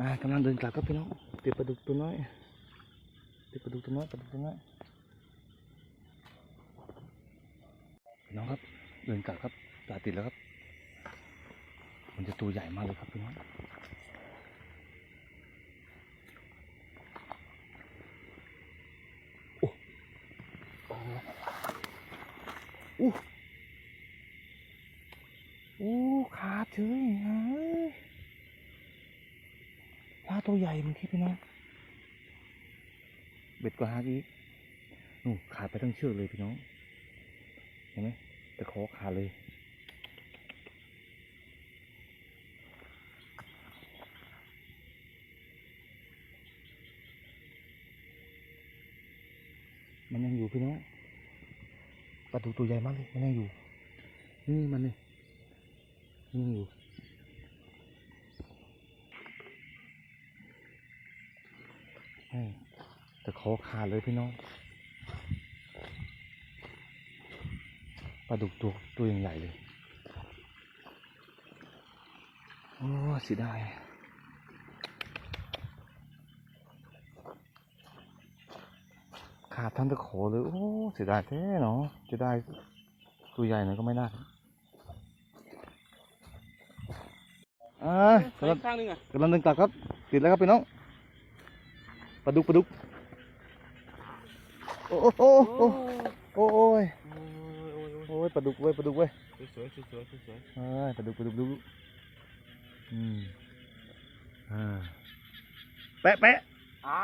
อ่ากำลังเดินกลับครับพี่น้องติดปลาดุกตัวน้อยติดปลาดุกตัวน้อยปลาดุกตัวน้อยพี่น้องครับเดินกลับครับปลาติดแล้วครับ มันจะตัวใหญ่มากเลยครับพี่น้องโอ้โอ้อู้อู้ขาดเฉย ปลา ตัวใหญ่เมื่อกี้พี่น้องเบ็ดกว่าหากอีกนู่นขาดไปทั้งเชือกเลยพี่น้อง เห็นไหมตะขอขาดเลยมันยังอยู่พี่น้องปลาดุกตัวใหญ่มากเลย มันยังอยู่ นี่มันนี่มันยังอยู่ แต่คอขาดเลยพี่น้องปลาดุกตัวตัวยังใหญ่เลยโอ้เสียดายขาดทั้งตะขอเลย โอ้เสียดายแท้เนาะจะได้ตัวใหญ่หน่อยก็ไม่น่าอ่ากำลังข้างนึงอะกำลังเดินกลับครับ ติดแล้วครับพี่น้อง ปลาดุกปลาดุกโอ้โอ้โอ้โอ้โอ้โอ้ยโอ้ยปลาดุกเว้ยปลาดุกเว้ยสวยสวยสวยสวยเอ้ยปลาดุกปลาดุกดุกอืมอ่าแปะแปะอ่า